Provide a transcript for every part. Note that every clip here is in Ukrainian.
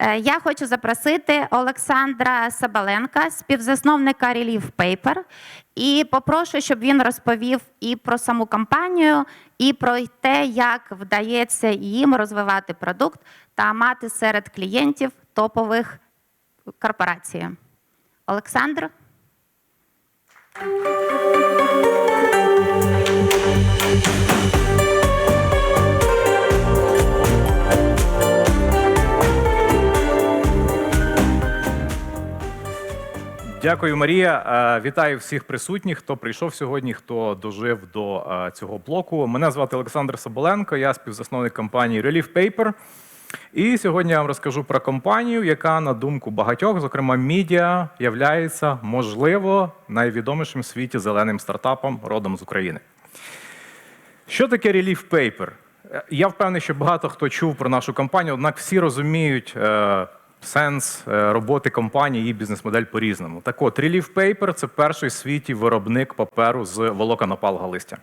Е, Я хочу запросити Олександра Сабаленка, співзасновника Relief Paper, і попрошу, щоб він розповів і про саму компанію, і про те, як вдається їм розвивати продукт та мати серед клієнтів топових корпорацій. Олександр. Дякую, Марія. Е, Вітаю всіх присутніх, хто прийшов сьогодні, хто дожив до е, цього блоку. Мене звати Олександр Соболенко, я співзасновник компанії Relief Paper. І сьогодні я вам розкажу про компанію, яка, на думку багатьох, зокрема медіа, являється, можливо, найвідомішим в світі зеленим стартапом родом з України. Що таке Relief Paper? Е, Я впевнений, що багато хто чув про нашу компанію, однак всі розуміють сенс е, роботи компанії, її бізнес-модель по-різному. Так от, Relief Paper – це перший в світі виробник паперу з волокон опалого листя.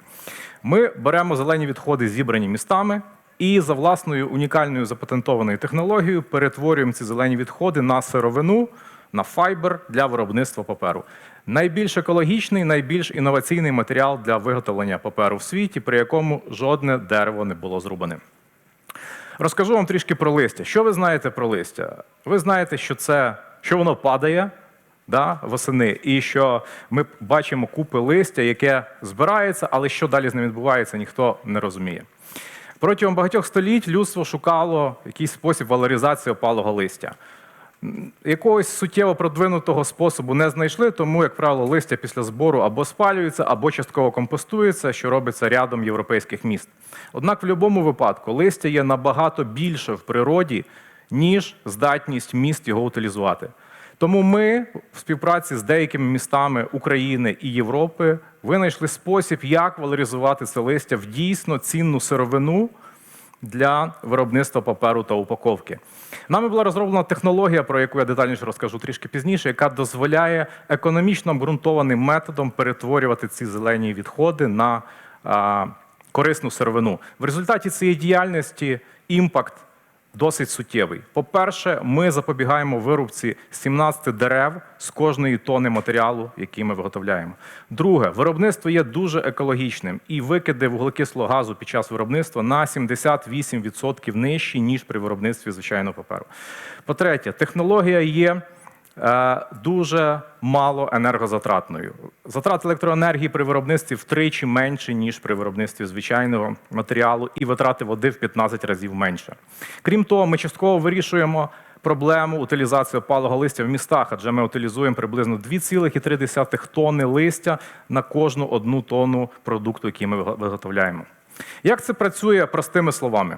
Ми беремо зелені відходи, зібрані містами, і за власною унікальною запатентованою технологією перетворюємо ці зелені відходи на сировину, на файбер для виробництва паперу. Найбільш екологічний, найбільш інноваційний матеріал для виготовлення паперу в світі, при якому жодне дерево не було зрубане. Розкажу вам трішки про листя. Що ви знаєте про листя? Ви знаєте, що це що воно падає да, восени, і що ми бачимо купи листя, яке збирається, але що далі з ним відбувається, ніхто не розуміє. Протягом багатьох століть людство шукало якийсь спосіб валоризації опалого листя. Якогось суттєво продвинутого способу не знайшли, тому, як правило, листя після збору або спалюється, або частково компостується, що робиться рядом європейських міст. Однак в будь-якому випадку листя є набагато більше в природі, ніж здатність міст його утилізувати. Тому ми в співпраці з деякими містами України і Європи винайшли спосіб, як валоризувати це листя в дійсно цінну сировину для виробництва паперу та упаковки. Нами була розроблена технологія, про яку я детальніше розкажу трішки пізніше, яка дозволяє економічно обґрунтованим методом перетворювати ці зелені відходи на а, корисну сировину. В результаті цієї діяльності імпакт досить суттєвий. По-перше, ми запобігаємо вирубці 17 дерев з кожної тони матеріалу, який ми виготовляємо. Друге, виробництво є дуже екологічним, і викиди вуглекислого газу під час виробництва на 78% нижчі, ніж при виробництві звичайного паперу. По-третє, технологія є дуже мало енергозатратною. Затрат електроенергії при виробництві втричі менше, ніж при виробництві звичайного матеріалу, і витрати води в 15 разів менше. Крім того, ми частково вирішуємо проблему утилізації опалого листя в містах, адже ми утилізуємо приблизно 2,3 тонни листя на кожну одну тонну продукту, який ми виготовляємо. Як це працює простими словами?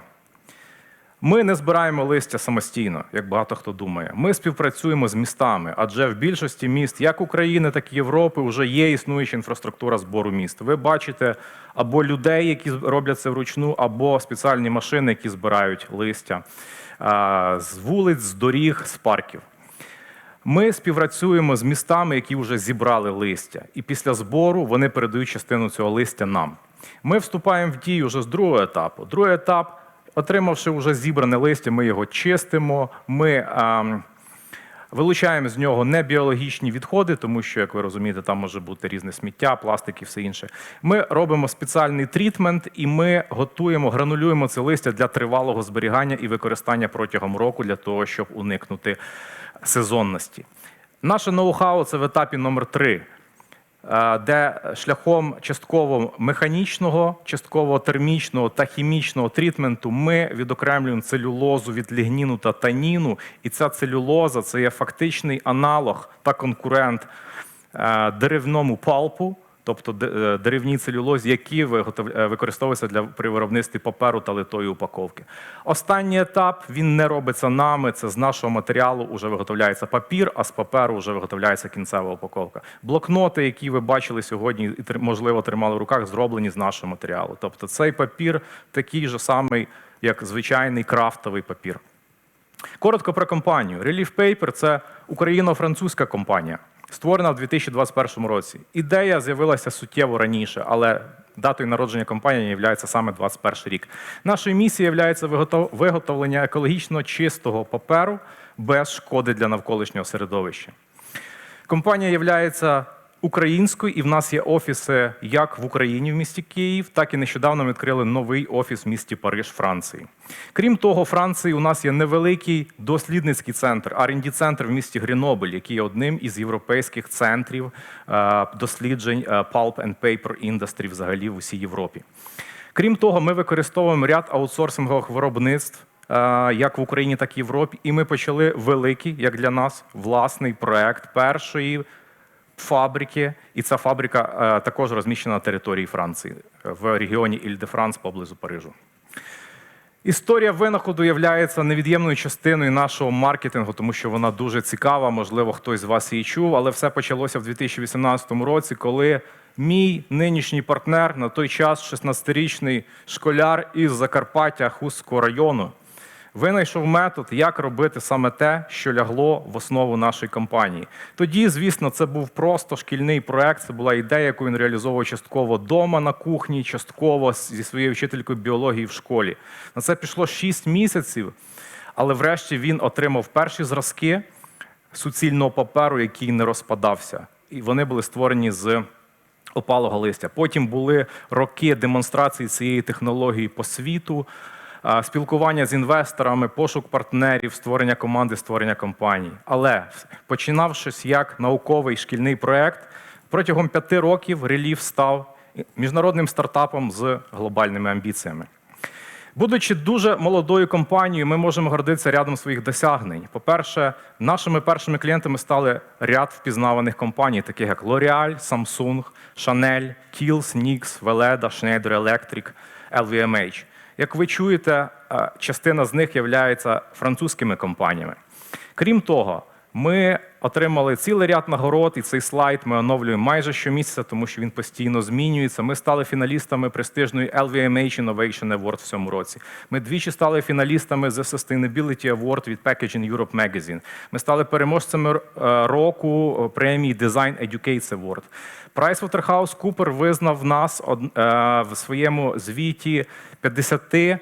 Ми не збираємо листя самостійно, як багато хто думає. Ми співпрацюємо з містами, адже в більшості міст, як України, так і Європи, вже є існуюча інфраструктура збору міст. Ви бачите або людей, які роблять це вручну, або спеціальні машини, які збирають листя з вулиць, з доріг, з парків. Ми співпрацюємо з містами, які вже зібрали листя, і після збору вони передають частину цього листя нам. Ми вступаємо в дію вже з другого етапу. Другий етап, отримавши вже зібране листя, ми його чистимо. Ми ем, вилучаємо з нього небіологічні відходи, тому що, як ви розумієте, там може бути різне сміття, пластик і все інше. Ми робимо спеціальний трітмент, і ми готуємо, гранулюємо це листя для тривалого зберігання і використання протягом року для того, щоб уникнути сезонності. Наше ноу-хау це в етапі номер 3 де шляхом частково механічного, частково термічного та хімічного трітменту ми відокремлюємо целюлозу від лігніну та таніну, і ця целюлоза це є фактичний аналог та конкурент е, деревному палпу, тобто е, деревній целюлозі, які е, використовуються для при виробництві паперу та литої упаковки. Останній етап він не робиться нами. Це з нашого матеріалу вже виготовляється папір, а з паперу вже виготовляється кінцева упаковка. Блокноти, які ви бачили сьогодні, і можливо тримали в руках, зроблені з нашого матеріалу. Тобто цей папір такий же самий, як звичайний крафтовий папір. Коротко про компанію. Relief Paper – це україно-французька компанія, створена в 2021 році. Ідея з'явилася суттєво раніше, але датою народження компанії є саме 2021 рік. Нашою місією є виготовлення екологічно чистого паперу без шкоди для навколишнього середовища. Компанія є українською, і в нас є офіси як в Україні в місті Київ, так і нещодавно ми відкрили новий офіс в місті Париж, Франції. Крім того, Франції у нас є невеликий дослідницький центр, rd центр в місті Грінобль, який є одним із європейських центрів е, досліджень е, pulp and paper industry взагалі в усій Європі. Крім того, ми використовуємо ряд аутсорсингових виробництв. е, Як в Україні, так і в Європі, і ми почали великий, як для нас, власний проект першої фабрики, і ця фабрика е, також розміщена на території Франції в регіоні Іль-де-Франс поблизу Парижу. Історія винаходу є невід'ємною частиною нашого маркетингу, тому що вона дуже цікава. Можливо, хтось з вас її чув, але все почалося в 2018 році, коли мій нинішній партнер на той час, 16-річний школяр із Закарпаття Хустського району, винайшов метод, як робити саме те, що лягло в основу нашої компанії. Тоді, звісно, це був просто шкільний проект. Це була ідея, яку він реалізовував частково вдома на кухні, частково зі своєю вчителькою біології в школі. На це пішло 6 місяців, але врешті він отримав перші зразки суцільного паперу, який не розпадався. І вони були створені з опалого листя. Потім були роки демонстрації цієї технології по світу, спілкування з інвесторами, пошук партнерів, створення команди, створення компаній. Але починавшись як науковий шкільний проект, протягом п'яти років Relief став міжнародним стартапом з глобальними амбіціями. Будучи дуже молодою компанією, ми можемо гордитися рядом своїх досягнень. По-перше, нашими першими клієнтами стали ряд впізнаваних компаній, таких як L'Oreal, Samsung, Chanel, Kiehl's, NYX, Veleda, Schneider Electric, LVMH. Як ви чуєте, е, частина з них являється французькими компаніями. Крім того, ми отримали цілий ряд нагород, і цей слайд ми оновлюємо майже щомісяця, тому що він постійно змінюється. Ми стали фіналістами престижної LVMH Innovation Award в цьому році. Ми двічі стали фіналістами The Sustainability Award від Packaging Europe Magazine. Ми стали переможцями е, року е, премії Design Educates Award. PricewaterhouseCoopers визнав нас е, в своєму звіті 50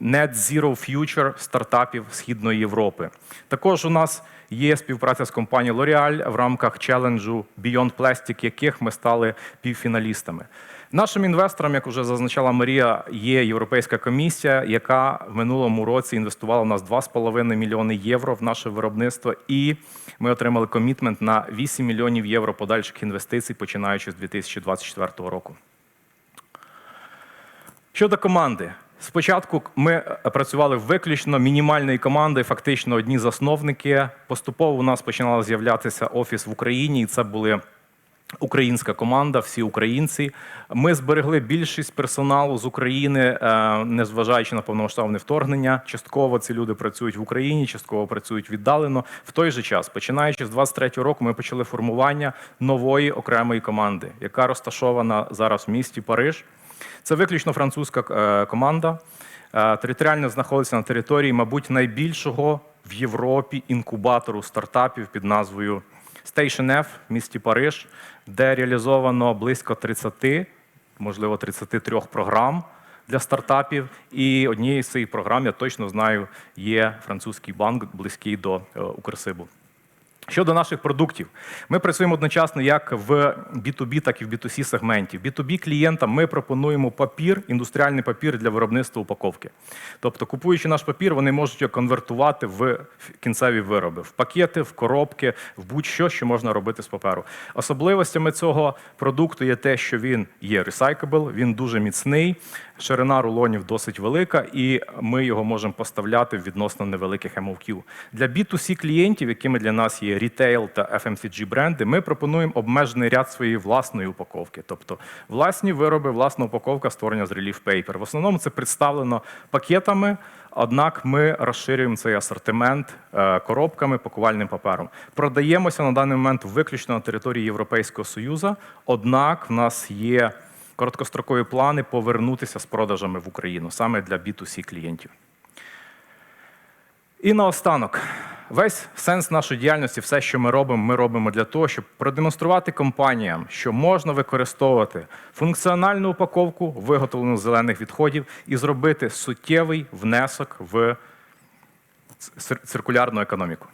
Net Zero Future стартапів Східної Європи. Також у нас є співпраця з компанією L'Oreal в рамках челенджу Beyond Plastic, яких ми стали півфіналістами. Нашим інвестором, як вже зазначала Марія, є Європейська комісія, яка в минулому році інвестувала в нас 2,5 мільйони євро в наше виробництво, і ми отримали комітмент на 8 мільйонів євро подальших інвестицій, починаючи з 2024 року. Щодо команди, спочатку ми е, працювали виключно мінімальною командою, фактично одні засновники. Поступово у нас починав з'являтися офіс в Україні, і це були. Українська команда, всі українці. Ми зберегли більшість персоналу з України, е, незважаючи на повномасштабне вторгнення. Частково ці люди працюють в Україні, частково працюють віддалено. В той же час, починаючи з 23-го року, ми почали формування нової окремої команди, яка розташована зараз в місті Париж. Це виключно французька е, команда. Е, Територіально знаходиться на території, мабуть, найбільшого в Європі інкубатору стартапів під назвою Station F в місті Париж, де реалізовано близько 30, можливо, 33 програм для стартапів. І однією з цих програм, я точно знаю, є французький банк, близький до е, Укрсибу. Щодо наших продуктів, ми працюємо одночасно як в B2B, так і в B2C сегменті. B2B клієнтам ми пропонуємо папір, індустріальний папір для виробництва упаковки. Тобто, купуючи наш папір, вони можуть його конвертувати в кінцеві вироби, в пакети, в коробки, в будь-що, що можна робити з паперу. Особливостями цього продукту є те, що він є recyclable, він дуже міцний, ширина рулонів досить велика, і ми його можемо поставляти в відносно невеликих MOQ. Для B2C клієнтів, якими для нас є рітейл та FMCG бренди, ми пропонуємо обмежений ряд своєї власної упаковки, тобто власні вироби, власна упаковка створення з Relief Paper. В основному це представлено пакетами. Однак ми розширюємо цей асортимент е, коробками, пакувальним папером. Продаємося на даний момент виключно на території Європейського Союзу. Однак в нас є короткострокові плани повернутися з продажами в Україну саме для B2C клієнтів. І наостанок, весь сенс нашої діяльності, все, що ми робимо, ми робимо для того, щоб продемонструвати компаніям, що можна використовувати функціональну упаковку, виготовлену з зелених відходів, і зробити суттєвий внесок в циркулярну економіку.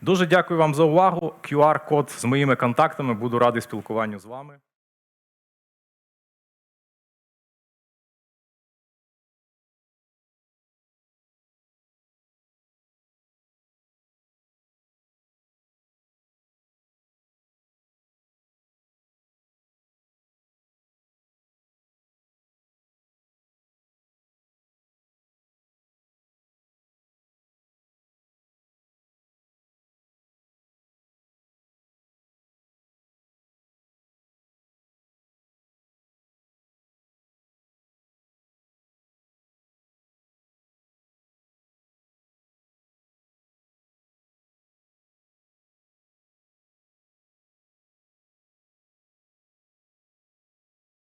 Дуже дякую вам за увагу. QR-код з моїми контактами. Буду радий спілкуванню з вами.